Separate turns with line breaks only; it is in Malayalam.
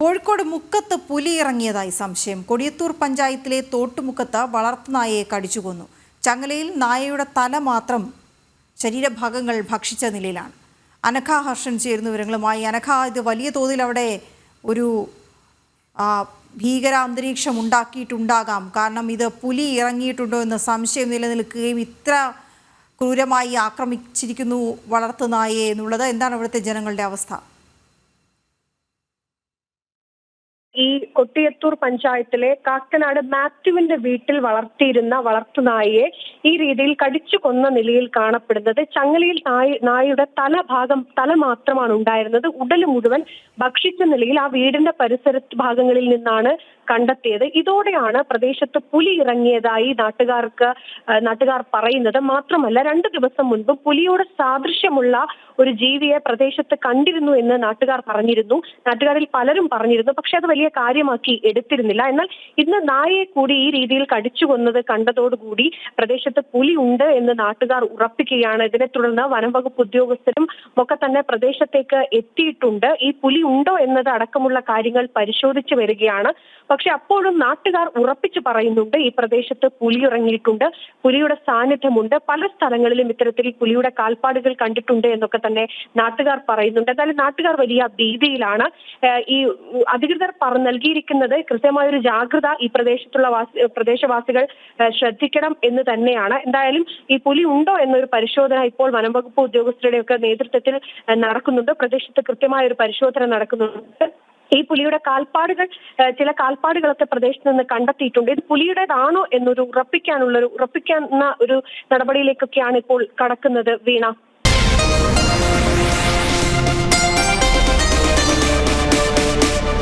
കോഴിക്കോട് മുക്കത്ത് പുലി ഇറങ്ങിയതായി സംശയം. കൊടിയത്തൂർ പഞ്ചായത്തിലെ തോട്ടുമുക്കത്ത് വളർത്തുനായയെ കടിച്ചുകൊന്നു. ചങ്ങലയിൽ നായയുടെ തല മാത്രം ശരീരഭാഗങ്ങൾ ഭക്ഷിച്ച നിലയിലാണ്. അനഘ ഹർഷൻ ചേരുന്ന വിവരങ്ങളുമായി. അനഘ ഇത് വലിയ തോതിൽ അവിടെ ഒരു ഭീകര അന്തരീക്ഷം ഉണ്ടാക്കിയിട്ടുണ്ടാകാം. കാരണം ഇത് പുലി ഇറങ്ങിയിട്ടുണ്ടോ എന്ന സംശയം നിലനിൽക്കുകയും ഇത്ര ക്രൂരമായി ആക്രമിച്ചിരിക്കുന്നു വളർത്തുനായയെ എന്നുള്ളത്. എന്താണ് അവിടുത്തെ ജനങ്ങളുടെ അവസ്ഥ?
ഈ കൊട്ടിയത്തൂർ പഞ്ചായത്തിലെ കാക്കനാട് മാത്യുവിന്റെ വീട്ടിൽ വളർത്തിയിരുന്ന വളർത്തുനായയെ ഈ രീതിയിൽ കടിച്ചു കൊന്ന നിലയിൽ കാണപ്പെടുന്നത് ചങ്ങലയിൽ നായ നായയുടെ തലഭാഗം തല മാത്രമാണ് ഉണ്ടായിരുന്നത്. ഉടൽ മുഴുവൻ ഭക്ഷിച്ച നിലയിൽ ആ വീടിന്റെ പരിസര ഭാഗങ്ങളിൽ നിന്നാണ് കണ്ടെത്തിയത്. ഇതോടെയാണ് പ്രദേശത്ത് പുലി ഇറങ്ങിയതായി നാട്ടുകാർക്ക് നാട്ടുകാർ പറയുന്നത്. മാത്രമല്ല രണ്ട് ദിവസം മുൻപ് പുലിയോട് സാദൃശ്യമുള്ള ഒരു ജീവിയെ പ്രദേശത്ത് കണ്ടിരുന്നു എന്ന് നാട്ടുകാർ പറഞ്ഞിരുന്നു. നാട്ടുകാരിൽ പലരും പറഞ്ഞിരുന്നു. പക്ഷെ അത് വലിയ കാര്യമാക്കി എടുത്തിരുന്നില്ല. എന്നാൽ ഇന്ന് നായയെ കൂടി ഈ രീതിയിൽ കടിച്ചു കൊന്നത് കണ്ടതോടുകൂടി പ്രദേശത്ത് പുലി ഉണ്ട് എന്ന് നാട്ടുകാർ ഉറപ്പിക്കുകയാണ്. ഇതിനെ തുടർന്ന് വനം വകുപ്പ് ഉദ്യോഗസ്ഥരും ഒക്കെ തന്നെ പ്രദേശത്തേക്ക് എത്തിയിട്ടുണ്ട്. ഈ പുലി ഉണ്ടോ എന്നത് അടക്കമുള്ള കാര്യങ്ങൾ പരിശോധിച്ചു വരികയാണ്. പക്ഷെ അപ്പോഴും നാട്ടുകാർ ഉറപ്പിച്ചു പറയുന്നുണ്ട് ഈ പ്രദേശത്ത് പുലി ഇറങ്ങിയിട്ടുണ്ട് പുലിയുടെ സാന്നിധ്യമുണ്ട് പല സ്ഥലങ്ങളിലും ഇത്തരത്തിൽ പുലിയുടെ കാൽപ്പാടുകൾ കണ്ടിട്ടുണ്ട് എന്നൊക്കെ തന്നെ നാട്ടുകാർ പറയുന്നുണ്ട്. എന്നാലും നാട്ടുകാർ വലിയ ഭീതിയിലാണ്. ഈ അധികൃതർ പറഞ്ഞു നൽകിയിരിക്കുന്നത് കൃത്യമായ ഒരു ജാഗ്രത ഈ പ്രദേശത്തുള്ള വാസി പ്രദേശവാസികൾ ശ്രദ്ധിക്കണം എന്ന് തന്നെയാണ്. എന്തായാലും ഈ പുലി ഉണ്ടോ എന്നൊരു പരിശോധന ഇപ്പോൾ വനം വകുപ്പ് നേതൃത്വത്തിൽ നടക്കുന്നുണ്ട്. പ്രദേശത്ത് കൃത്യമായ ഒരു പരിശോധന നടക്കുന്നുണ്ട്. ഈ പുലിയുടെ കാൽപ്പാടുകൾ ചില കാൽപ്പാടുകളൊക്കെ പ്രദേശത്ത് നിന്ന് കണ്ടെത്തിയിട്ടുണ്ട്. ഇത് പുലിയുടേതാണോ എന്നൊരു ഉറപ്പിക്കാനുള്ള ഒരു ഉറപ്പിക്കുന്ന ഒരു നടപടിയിലേക്കൊക്കെയാണ് ഇപ്പോൾ കടക്കുന്നത് വീണ.